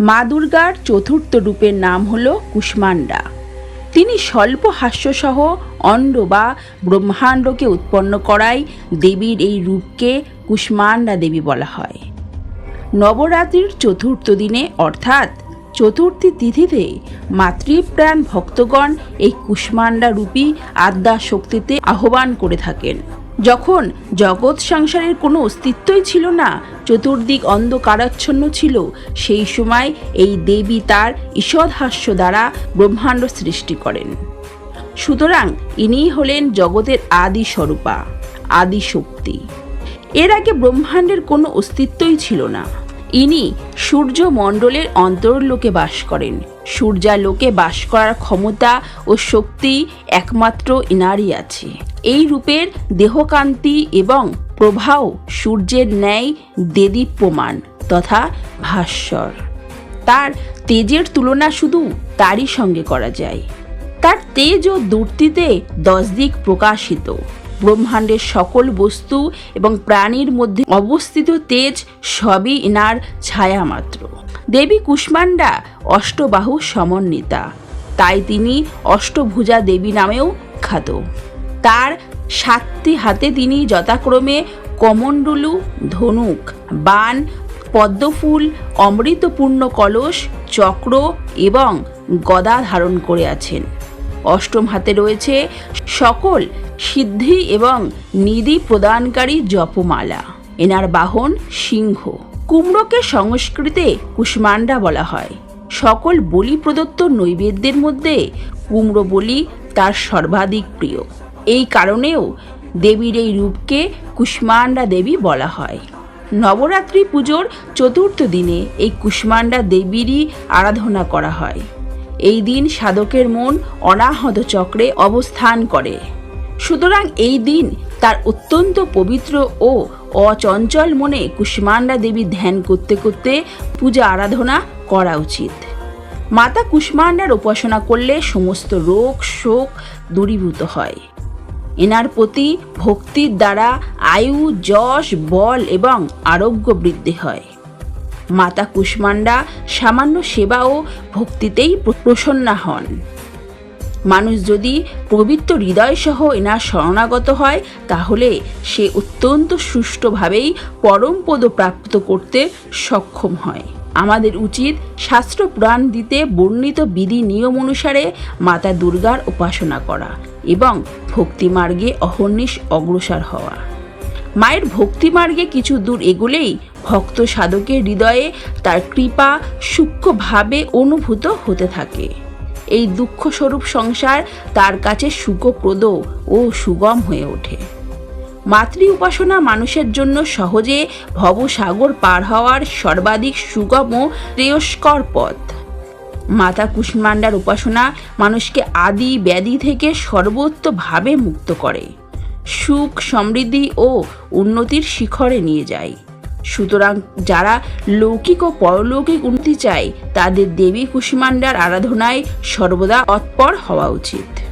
মা দুর্গার চতুর্থ রূপের নাম হল কুষ্মাণ্ডা। তিনি স্বল্প হাস্যসহ অণ্ড বা ব্রহ্মাণ্ডকে উৎপন্ন করায় দেবীর এই রূপকে কুষ্মাণ্ডা দেবী বলা হয়। নবরাত্রির চতুর্থ দিনে, অর্থাৎ চতুর্থী তিথিতে মাতৃপ্রাণ ভক্তগণ এই কুষ্মাণ্ডা রূপী আদ্যা শক্তিতে আহ্বান করে থাকেন। যখন জগৎ সংসারের কোনো অস্তিত্বই ছিল না, চতুর্দিক অন্ধকারাচ্ছন্ন ছিল, সেই সময় এই দেবী তার ঈষৎহাস্য দ্বারা ব্রহ্মাণ্ড সৃষ্টি করেন। সুতরাং ইনিই হলেন জগতের আদি স্বরূপা আদি শক্তি এর আগে ব্রহ্মাণ্ডের কোনো অস্তিত্বই ছিল না। ইনি সূর্য মণ্ডলের অন্তর্লোকে বাস করেন। সূর্যালোকে বাস করার ক্ষমতা ও শক্তি একমাত্র ইনারই আছে। এই রূপের দেহকান্তি এবং প্রভাও সূর্যের ন্যায় দেদীপ্যমান তথা ভাস্বর। তার তেজের তুলনা শুধু তারই সঙ্গে করা যায়। তার তেজ ও দূর্তিতে দশ দিক প্রকাশিত। ব্রহ্মাণ্ডের সকল বস্তু এবং প্রাণীর মধ্যে অবস্থিত তেজ সবই ইনার ছায়া মাত্র। দেবী কুষ্মান্ডা অষ্টবাহু সমন্বিতা। তাই তিনি অষ্টভুজা দেবী নামেও খ্যাত তার সাতটি হাতে তিনি যথাক্রমে কমণ্ডলু, ধনুক, বান, পদ্মফুল, অমৃতপূর্ণ কলস, চক্র এবং গদা ধারণ করে আছেন। অষ্টম হাতে রয়েছে সকল সিদ্ধি এবং নিধি প্রদানকারী জপমালা। এনার বাহন সিংহ। কুমড়োকে সংস্কৃতে কুষ্মান্ডা বলা হয়। সকল বলি প্রদত্ত নৈবেদ্যের মধ্যে কুমড়ো বলি তার সর্বাধিক প্রিয়। এই কারণেও দেবীর এই রূপকে কুষ্মাণ্ডা দেবী বলা হয়। নবরাত্রি পুজোর চতুর্থ দিনে এই কুষ্মাণ্ডা দেবীরই আরাধনা করা হয়। এই দিন সাধকের মন অনাহত চক্রে অবস্থান করে। সুতরাং এই দিন তার অত্যন্ত পবিত্র ও অচঞ্চল মনে কুষ্মাণ্ডা দেবী ধ্যান করতে করতে পূজা আরাধনা করা উচিত। মাতা কুষ্মান্ডার উপাসনা করলে সমস্ত রোগ শোক দূরীভূত হয়। এনার প্রতি ভক্তির দ্বারা আয়ু, যশ, বল এবং আরোগ্য বৃদ্ধি হয়। মাতা কুষ্মান্ডা সামান্য সেবা ও ভক্তিতেই প্র- প্রসন্না হন। মানুষ যদি পবিত্র হৃদয়সহ এনার শরণাগত হয়, তাহলে সে অত্যন্ত সুষ্ঠুভাবেই পরম পদ প্রাপ্ত করতে সক্ষম হয়। আমাদের উচিত শাস্ত্র পুরাণ দিতে বর্ণিত বিধি নিয়ম অনুসারে মাতা দুর্গার উপাসনা করা এবং ভক্তিমার্গে অহর্নিশ অগ্রসর হওয়া। মায়ের ভক্তিমার্গে কিছু দূর এগোলেই ভক্ত সাধকের হৃদয়ে তার কৃপা সূক্ষ্মভাবে অনুভূত হতে থাকে। এই দুঃখস্বরূপ সংসার তার কাছে সুখপ্রদ ও সুগম হয়ে ওঠে। মাতৃ উপাসনা মানুষের জন্য সহজে ভবসাগর পার হওয়ার সর্বাধিক সুগম শ্রেয়স্কর পথ। মাতা কুষ্মান্ডার উপাসনা মানুষকে আদি ব্যাধি থেকে সর্বোত্তভাবে মুক্ত করে, সুখ, সমৃদ্ধি ও উন্নতির শিখরে নিয়ে যায়। সুতরাং যারা লৌকিক ও পরলৌকিক উন্নতি চায়, তাদের দেবী কুষ্মান্ডার আরাধনায় সর্বদা তৎপর হওয়া উচিত।